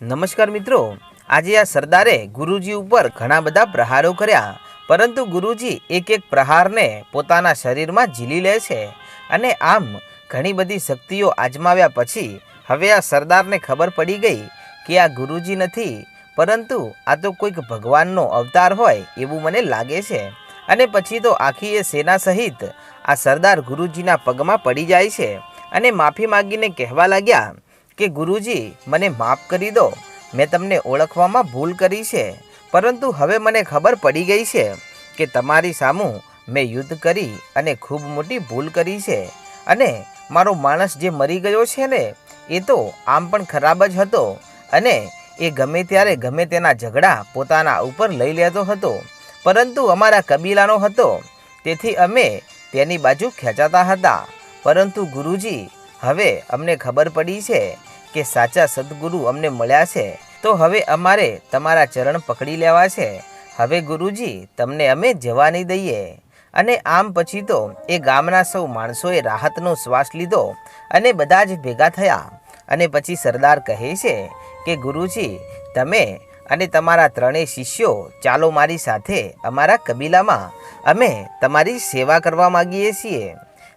નમસ્કાર મિત્રો, આજે આ સરદારે ગુરુજી ઉપર ઘણા બધા પ્રહારો કર્યા, પરંતુ ગુરુજી એક એક પ્રહારને પોતાના શરીરમાં ઝીલી લે છે અને આમ ઘણી બધી શક્તિઓ આજમાવ્યા પછી હવે આ સરદારને ખબર પડી ગઈ કે આ ગુરુજી નથી, પરંતુ આ તો કોઈક ભગવાનનો અવતાર હોય એવું મને લાગે છે. અને પછી તો આખી એ સેના સહિત આ સરદાર ગુરુજીના પગમાં પડી જાય છે અને માફી માગીને કહેવા લાગ્યા કે ગુરુજી, મને માફ કરી દો. મેં તમને ઓળખવામાં ભૂલ કરી છે. પરંતુ હવે મને ખબર પડી ગઈ છે કે તમારી સામું મેં યુદ્ધ કરી અને ખૂબ મોટી ભૂલ કરી છે. અને મારો માણસ જે મરી ગયો છે ને, એ તો આમ પણ ખરાબ જ હતો. અને એ ગમે ત્યારે ગમે તેના ઝઘડા પોતાના ઉપર લઈ લેતો હતો. પરંતુ અમારા કબીલાનો હતો. તેથી અમે તેની બાજુ ખેંચાતા હતા. પરંતુ ગુરુજી, હવે અમને ખબર પડી છે કે સાચા સદગુરુ અમને મળ્યા છે, તો હવે અમારે તમારા ચરણ પકડી લેવા છે. હવે ગુરુજી, તમને અમે જવા નહીં દઈએ. અને આમ પછી તો એ ગામના સૌ માણસોએ રાહતનો શ્વાસ લીધો અને બધા જ ભેગા થયા. અને પછી સરદાર કહે છે કે, ગુરુજી, તમે અને તમારા ત્રણેય શિષ્યો ચાલો મારી સાથે અમારા કબીલામાં. અમે તમારી સેવા કરવા માગીએ છીએ.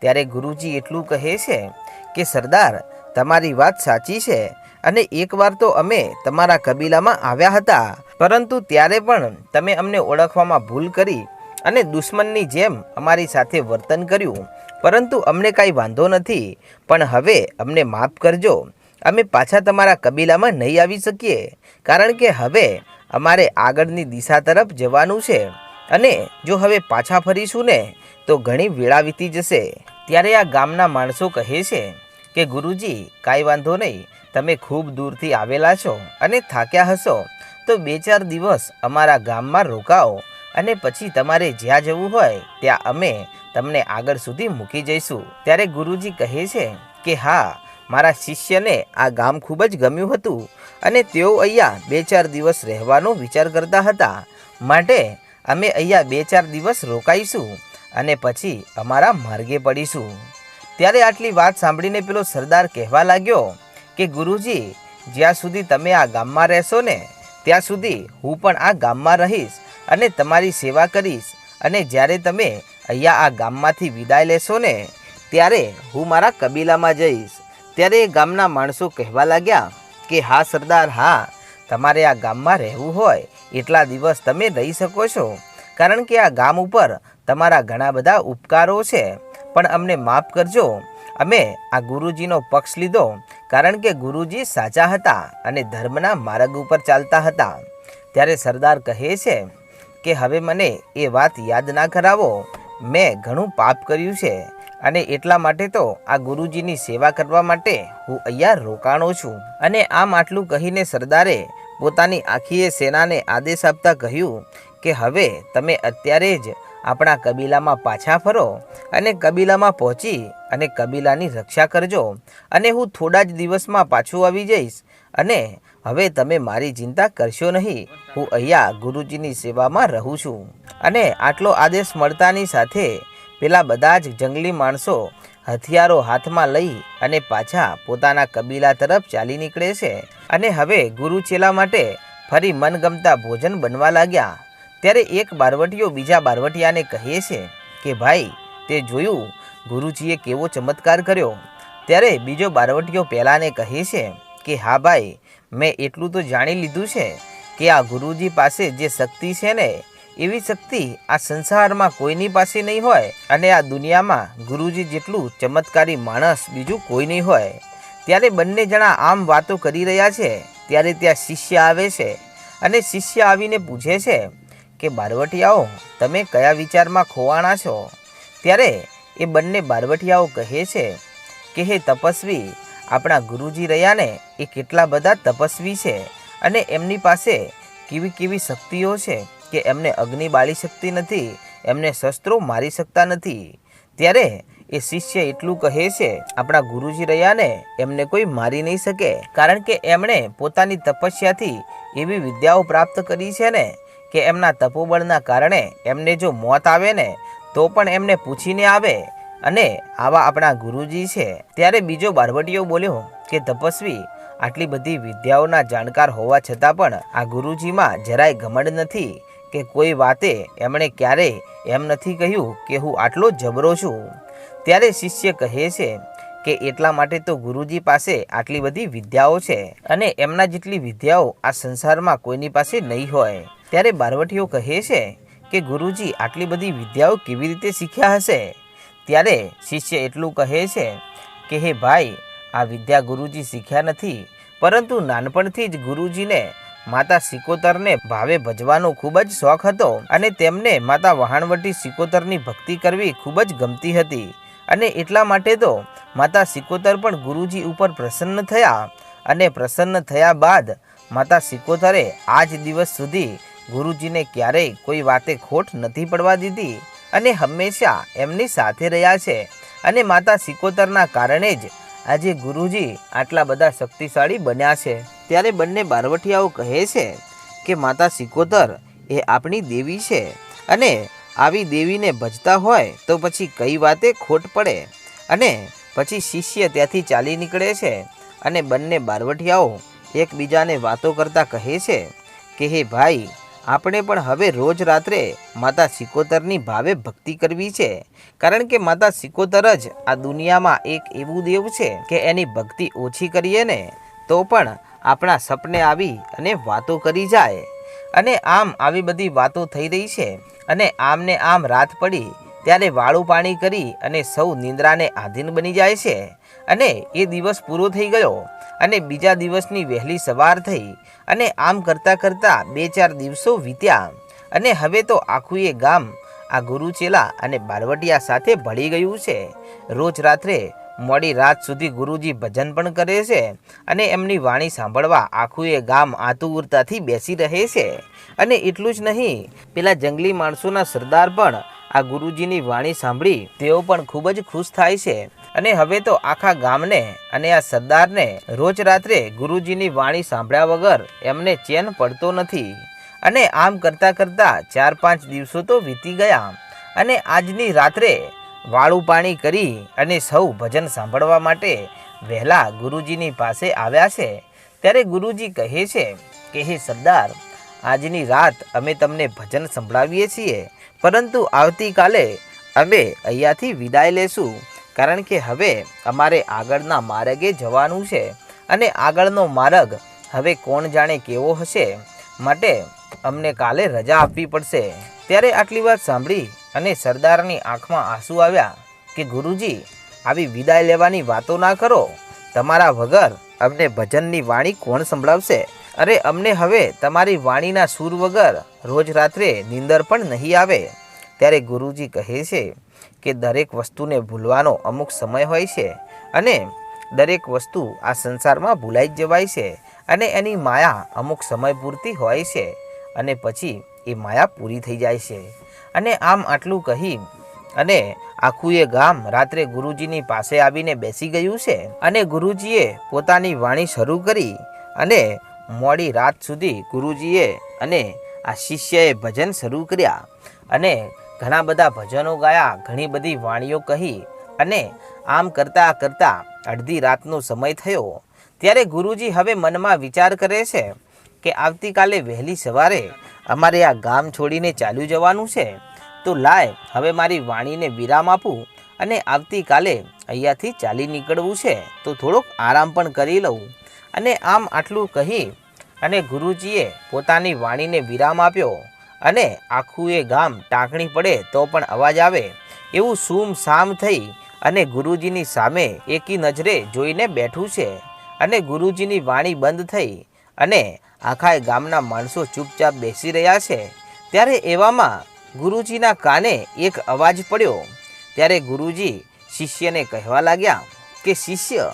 ત્યારે ગુરુજી એટલું કહે છે કે, સરદાર તમારી વાત સાચી છે અને એકવાર તો અમે તમારા કબીલામાં આવ્યા હતા. પરંતુ ત્યારે પણ તમે અમને ઓળખવામાં ભૂલ કરી અને દુશ્મનની જેમ અમારી સાથે વર્તન કર્યું. પરંતુ અમને કાંઈ વાંધો નથી, પણ હવે અમને માફ કરજો. અમે પાછા તમારા કબીલામાં નહીં આવી શકીએ, કારણ કે હવે અમારે આગળની દિશા તરફ જવાનું છે. અને જો હવે પાછા ફરીશું ને, તો ઘણી વેળા વીતી જશે. ત્યારે આ ગામના માણસો કહે છે કે ગુરુજી, કાંઈ વાંધો નહીં. તમે ખૂબ દૂરથી આવેલા છો અને થાક્યા હશો. તો બે ચાર દિવસ અમારા ગામમાં રોકાઓ અને પછી તમારે જ્યાં જવું હોય ત્યાં અમે તમને આગળ સુધી મૂકી જઈશું. ત્યારે ગુરુજી કહે છે કે, હા, મારા શિષ્યને આ ગામ ખૂબ જ ગમ્યું હતું અને તેઓ અહીંયા બે ચાર દિવસ રહેવાનો વિચાર કરતા હતા. માટે અમે અહીંયા બે ચાર દિવસ રોકાઈશું અને પછી અમારા માર્ગે પડીશું. ત્યારે આટલી વાત સાંભળીને પેલો સરદાર કહેવા લાગ્યો કે, ગુરુજી, જ્યાં સુધી તમે આ ગામમાં રહેશો ને, ત્યાં સુધી હું પણ આ ગામમાં રહીશ અને તમારી સેવા કરીશ. અને જ્યારે તમે અહીંયા આ ગામમાંથી વિદાય લેશો ને, ત્યારે હું મારા કબીલામાં જઈશ. ત્યારે એ ગામના માણસો કહેવા લાગ્યા કે, હા, સરદાર, હા, તમારે આ ગામમાં રહેવું હોય એટલા દિવસ તમે રહી શકો છો. કારણ કે આ ગામ ઉપર તમારા ઘણા બધા ઉપકારો છે. પણ અમને માફ કરજો. અમે આ ગુરુજીનો પક્ષ લીધો, કારણ કે ગુરુજી સાચા હતા અને ધર્મના માર્ગ ઉપર ચાલતા હતા. ત્યારે સરદાર કહે છે કે, હવે મને એ વાત યાદ ના કરાવો. મેં ઘણું પાપ કર્યું છે અને એટલા માટે તો આ ગુરુજીની સેવા કરવા માટે હું અહીંયા રોકાણો છું. અને આમ આટલું કહીને સરદારે પોતાની આખીએ સેનાને આદેશ આપતા કહ્યું કે, હવે તમે અત્યારે જ આપણા કબીલામાં પાછા ફરો અને કબીલામાં પહોંચી અને કબીલાની રક્ષા કરજો અને હું થોડા જ દિવસમાં પાછું આવી જઈશ અને હવે તમે મારી ચિંતા કરશો નહીં. હું અહીંયા ગુરુજીની સેવામાં રહું છું અને આટલો આદેશ મળતાની સાથે પેલા બધા જ જંગલી માણસો હથિયારો હાથમાં લઈ અને પાછા પોતાના કબીલા તરફ ચાલી નીકળે છે અને હવે ગુરુ ચેલા માટે ફરી મનગમતા ભોજન બનવા લાગ્યા. ત્યારે એક બારવટીયો બીજા બારવટિયાને કહે છે કે, ભાઈ, તે જોયું? ગુરુજીએ કેવો ચમત્કાર કર્યો. ત્યારે બીજો બારવટીયો પહેલાંને કહે છે કે, હા ભાઈ, મેં એટલું તો જાણી લીધું છે કે આ ગુરુજી પાસે જે શક્તિ છે ને, એવી શક્તિ આ સંસારમાં કોઈની પાસે નહીં હોય અને આ દુનિયામાં ગુરુજી જેટલું ચમત્કારી માણસ બીજું કોઈ નહીં હોય. ત્યારે બંને જણા આમ વાતો કરી રહ્યા છે, ત્યારે ત્યાં શિષ્ય આવે છે અને શિષ્ય આવીને પૂછે છે કે બારવટિયાઓ, તમે કયા વિચારમાં ખોવાણા છો? ત્યારે એ બંને બારવટિયાઓ કહે છે કે, હે તપસ્વી, આપણા ગુરુજી રહ્યાને એ કેટલા બધા તપસ્વી છે અને એમની પાસે કેવી કેવી શક્તિઓ છે કે એમને અગ્નિ બાળી શકતી નથી, એમને શસ્ત્રો મારી શકતા નથી? ત્યારે એ શિષ્ય એટલું કહે છે, આપણા ગુરુજી રહ્યાને એમને કોઈ મારી નહીં શકે, કારણ કે એમણે પોતાની તપસ્યાથી એવી વિદ્યાઓ પ્રાપ્ત કરી છે ને કે એમના તપોબળના કારણે એમને જો મોત આવે ને, તો પણ એમને પૂછીને આવે. અને આવા આપણા ગુરુજી છે. ત્યારે બીજો બારવટીયો બોલ્યો કે, તપસ્વી, આટલી બધી વિદ્યાઓના જાણકાર હોવા છતાં પણ આ ગુરુજીમાં જરાય ઘમંડ નથી કે કોઈ વાતે એમણે ક્યારેય એમ નથી કહ્યું કે હું આટલો જબરો છું. ત્યારે શિષ્ય કહે છે કે એટલા માટે તો ગુરુજી પાસે આટલી બધી વિદ્યાઓ છે અને એમના જેટલી વિદ્યાઓ આ સંસારમાં કોઈની પાસે નહીં હોય. ત્યારે બારવટીઓ કહે છે કે ગુરુજી આટલી બધી વિદ્યાઓ કેવી રીતે શીખ્યા હશે? ત્યારે શિષ્ય એટલું કહે છે કે, હે ભાઈ, આ વિદ્યા ગુરુજી શીખ્યા નથી, પરંતુ નાનપણથી જ ગુરુજીને માતા સિકોતરને ભાવે ભજવાનો ખૂબ જ શોખ હતો અને તેમને માતા વહાણવટી સિકોતરની ભક્તિ કરવી ખૂબ જ ગમતી હતી. અને એટલા માટે તો માતા સિકોતર પણ ગુરુજી ઉપર પ્રસન્ન થયા અને પ્રસન્ન થયા બાદ માતા સિકોતરે આજ દિવસ સુધી ગુરુજીને ક્યારેય કોઈ વાતે ખોટ નથી પડવા દીધી અને હંમેશા એમની સાથે રહ્યા છે. અને માતા સિકોતરના કારણે જ આજે ગુરુજી આટલા બધા શક્તિશાળી બન્યા છે. ત્યારે બંને બારવટિયાઓ કહે છે કે માતા સિકોતર એ આપણી દેવી છે અને આવી દેવીને ભજતા હોય તો પછી કઈ વાતે ખોટ પડે? અને પછી શિષ્ય ત્યાંથી ચાલી નીકળે છે અને બંને બારવટિયાઓ એકબીજાને વાતો કરતા કહે છે કે, હે ભાઈ, આપણે પણ હવે રોજ રાત્રે માતા સિકોતરની ભાવે ભક્તિ કરવી છે. કારણ કે માતા સિકોતર જ આ દુનિયામાં એક એવું દેવ છે કે એની ભક્તિ ઓછી કરીએ ને, તો પણ આપણા સપને આવી અને વાતો કરી જાય. અને આમ આવી બધી વાતો થઈ રહી છે. અને આમને આમ રાત પડી ત્યારે વાળું પાણી કરી અને સૌ નિંદ્રાને આધીન બની જાય છે. અને એ દિવસ પૂરો થઈ ગયો અને બીજા દિવસની વહેલી સવાર થઈ અને આમ કરતાં કરતાં બે ચાર દિવસો વીત્યા. અને હવે તો આખું એ ગામ આ ગુરુચેલા અને બારવટિયા સાથે ભળી ગયું છે. રોજ રાત્રે મોડી રાત સુધી ગુરુજી ભજન પણ કરે છે અને એમની વાણી સાંભળવા આખું એ ગામ આતુરતાથી બેસી રહે છે. અને એટલું જ નહીં, પેલા જંગલી માણસોના સરદાર પણ આ ગુરુજીની વાણી સાંભળી તેઓ પણ ખૂબ જ ખુશ થાય છે. અને હવે તો આખા ગામને અને આ સરદારને રોજ રાત્રે ગુરુજીની વાણી સાંભળ્યા વગર એમને ચેન પડતો નથી. અને આમ કરતાં કરતાં ચાર પાંચ દિવસો તો વીતી ગયા. અને આજની રાત્રે વાળું પાણી કરી અને સૌ ભજન સાંભળવા માટે વહેલા ગુરુજીની પાસે આવ્યા છે. ત્યારે ગુરુજી કહે છે કે, હે સરદાર, આજની રાત અમે તમને ભજન સંભળાવીએ છીએ, પરંતુ આવતીકાલે અમે અહીંયાથી વિદાય લેશું, કારણ કે હવે અમારે આગળના માર્ગે જવાનું છે અને આગળનો માર્ગ હવે કોણ જાણે કેવો હશે, માટે અમને કાલે રજા આપવી પડશે. ત્યારે આટલી વાત સાંભળી અને સરદારની આંખમાં આંસુ આવ્યા કે, ગુરુજી, આવી વિદાય લેવાની વાતો ના કરો. તમારા વગર અમને ભજનની વાણી કોણ સંભળાવશે? અરે, અમને હવે તમારી વાણીના સૂર વગર રોજ રાત્રે નીંદર પણ નહીં આવે. ત્યારે ગુરુજી કહે છે કે, દરેક વસ્તુને ભૂલવાનો અમુક સમય હોય છે અને દરેક વસ્તુ આ સંસારમાં ભૂલાઈ જ જવાય છે અને એની માયા અમુક સમય પૂરતી હોય છે અને પછી એ માયા પૂરી થઈ જાય છે. અને આમ આટલું કહી અને આખું એ ગામ રાત્રે ગુરુજીની પાસે આવીને બેસી ગયું છે. અને ગુરુજીએ પોતાની વાણી શરૂ કરી અને મોડી રાત સુધી ગુરુજીએ અને આ શિષ્યએ ભજન શરૂ કર્યા અને ઘણા બધા ભજનો ગાયા, ઘણી બધી વાણીઓ કહી અને આમ કરતાં કરતાં અડધી રાતનો સમય થયો. ત્યારે ગુરુજી હવે મનમાં વિચાર કરે છે કે આવતીકાલે વહેલી સવારે અમારે આ ગામ છોડીને ચાલ્યું જવાનું છે. તો લાય, હવે મારી વાણીને વિરામ આપું અને આવતીકાલે અહીંયાથી ચાલી નીકળવું છે. તો થોડોક આરામ પણ કરી લઉં. અને આમ આટલું કહી અને ગુરુજીએ પોતાની વાણીને વિરામ આપ્યો અને આખું એ ગામ ટાંકણી પડે તો પણ અવાજ આવે. એવું સૂમ સામ થઈ અને ગુરુજીની સામે એકી નજરે જોઈને બેઠું છે. અને ગુરુજીની વાણી બંધ થઈ અને આખા ગામના માણસો ચૂપચાપ બેસી રહ્યા છે. ત્યારે એવામાં ગુરુજીના કાને એક અવાજ પડ્યો. ત્યારે ગુરુજી શિષ્યને કહેવા લાગ્યા કે, શિષ્ય,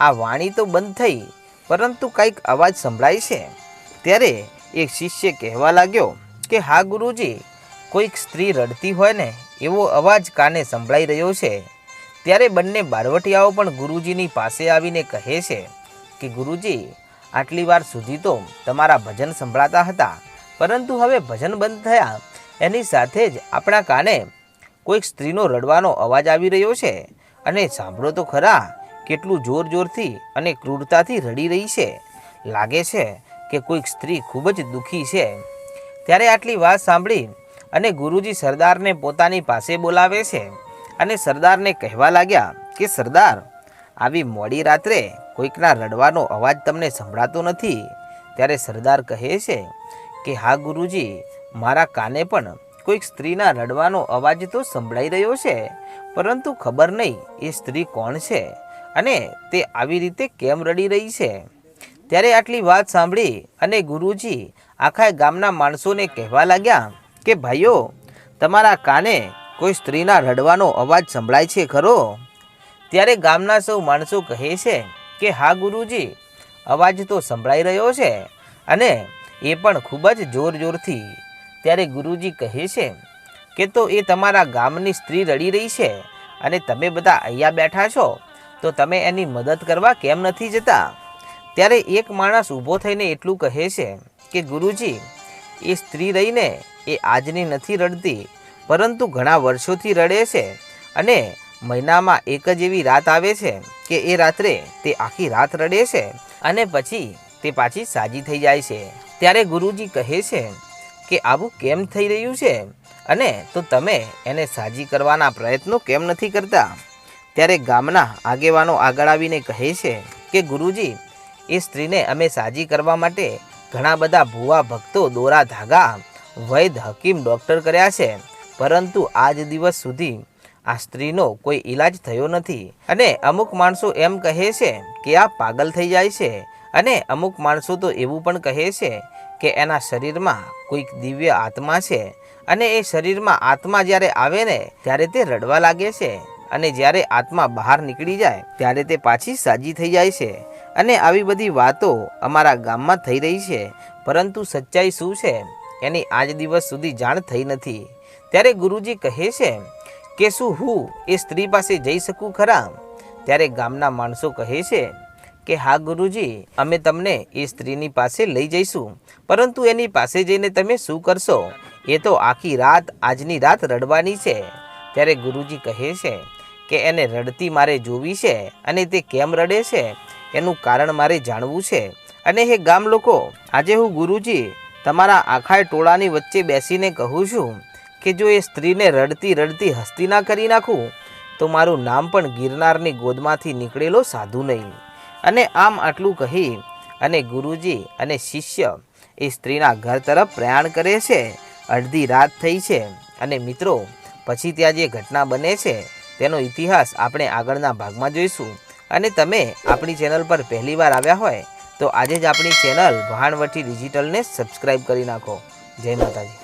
આ વાણી તો બંધ થઈ, પરંતુ કંઈક અવાજ સંભળાય છે. ત્યારે એક શિષ્ય કહેવા લાગ્યો કે, હા ગુરુજી, કોઈક સ્ત્રી રડતી હોય ને, એવો અવાજ કાને સંભળાઈ રહ્યો છે? ત્યારે બંને બારવટિયાઓ પણ ગુરુજીની પાસે આવીને કહે છે કે, ગુરુજી આટલી વાર સુધી તો તમારા ભજન સંભળાતા હતા. પરંતુ હવે ભજન બંધ થયા. એની સાથે જ આપણા કાને કોઈક સ્ત્રીનો રડવાનો અવાજ આવી રહ્યો છે. અને સાંભળો તો ખરા, કેટલું જોર જોરથી અને ક્રૂરતાથી રડી રહી છે. લાગે છે કે કોઈક સ્ત્રી ખૂબ જ દુઃખી છે. ત્યારે આટલી વાત સાંભળી અને ગુરુજી સરદારને પોતાની પાસે બોલાવે છે. અને સરદારને કહેવા લાગ્યા કે, સરદાર, આવી મોડી રાત્રે કોઈકના રડવાનો અવાજ તમને સંભળાતો નથી? ત્યારે સરદાર કહે છે કે, હા, ગુરુજી, મારા કાને પણ કોઈક સ્ત્રીના રડવાનો અવાજ તો સંભળાઈ રહ્યો છે, પરંતુ ખબર નહીં એ સ્ત્રી કોણ છે અને તે આવી રીતે કેમ રડી રહી છે. ત્યારે આટલી વાત સાંભળી અને ગુરુજી આખા ગામના માણસોને કહેવા લાગ્યા કે, ભાઈઓ, તમારા કાને કોઈ સ્ત્રીના રડવાનો અવાજ સંભળાય છે ખરો? ત્યારે ગામના સૌ માણસો કહે છે કે હા ગુરુજી, અવાજ તો સંભળાઈ રહ્યો છે અને એ પણ ખૂબ જ જોર જોરથી ત્યારે ગુરુજી કહે છે કે તો એ તમારા ગામની સ્ત્રી રડી રહી છે અને તમે બધા અહીંયા બેઠા છો, તો તમે એની મદદ કરવા કેમ નથી જતા? ત્યારે એક માણસ ઊભો થઈને એટલું કહે છે કે ગુરુજી, એ સ્ત્રી રહીને એ આજની નથી રડતી, પરંતુ ઘણા વર્ષોથી રડે છે અને મહિનામાં એક જ એવી રાત આવે છે કે એ રાત્રે તે આખી રાત રડે છે અને પછી તે પાછી સાજી થઈ જાય છે. ત્યારે ગુરુજી કહે છે કે આવું કેમ થઈ રહ્યું છે અને તો તમે એને સાજી કરવાના પ્રયત્નો કેમ નથી કરતા? ત્યારે ગામના આગેવાનો આગળ આવીને કહે છે કે ગુરુજી, એ સ્ત્રીને અમે સાજી કરવા માટે ઘણા બધા ભુવા ભક્તો દોરા ધાગા, વૈદ હકીમ ડૉક્ટર કર્યા છે. પરંતુ આજ દિવસ સુધી આ સ્ત્રીનો કોઈ ઈલાજ થયો નથી. અને અમુક માણસો એમ કહે છે કે આ પાગલ થઈ જાય છે. અને અમુક માણસો તો એવું પણ કહે છે કે એના શરીરમાં કોઈક દિવ્ય આત્મા છે. અને એ શરીરમાં આત્મા જ્યારે આવે ને, ત્યારે તે રડવા લાગે છે. અને જ્યારે આત્મા બહાર નીકળી જાય, ત્યારે તે પાછી સાજી થઈ જાય છે. અને આવી બધી વાતો અમારા ગામમાં થઈ રહી છે. પરંતુ સચ્ચાઈ શું છે? એની આજ દિવસ સુધી જાણ થઈ નથી. ત્યારે ગુરુજી કહે છે કે શું હું એ સ્ત્રી પાસે જઈ શકું ખરા? ત્યારે ગામના માણસો કહે છે કે, હા, ગુરુજી, અમે તમને એ સ્ત્રીની પાસે લઈ જઈશું. પરંતુ એની પાસે જઈને તમે શું કરશો? એ તો આખી રાત, આજની રાત રડવાની છે. ત્યારે ગુરુજી કહે છે કે, એને રડતી મારે જોવી છે અને તે કેમ રડે છે? એનું કારણ મારે જાણવું છે. અને હે ગામ લોકો આજે હું ગુરુજી, તમારા આખા ટોળાની વચ્ચે બેસીને કહું છું કે જો એ સ્ત્રીને રડતી રડતી હસ્તી ના કરી નાખું, તો મારું નામ પણ ગિરનારની ગોદમાંથી નીકળેલો સાધુ નહીં. અને આમ આટલું કહી અને ગુરુજી અને શિષ્ય એ સ્ત્રીના ઘર તરફ પ્રયાણ કરે છે. અડધી રાત થઈ છે અને મિત્રો, પછી ત્યાં જે ઘટના બને છે, તેનો ઇતિહાસ આપણે આગળના ભાગમાં જોઈશું. અને તમે આપણી ચેનલ પર પહેલીવાર આવ્યા હોય, તો આજે જ આપણી ચેનલ વહાણવટી ડિજિટલને સબસ્ક્રાઈબ કરી નાખો. જય માતાજી.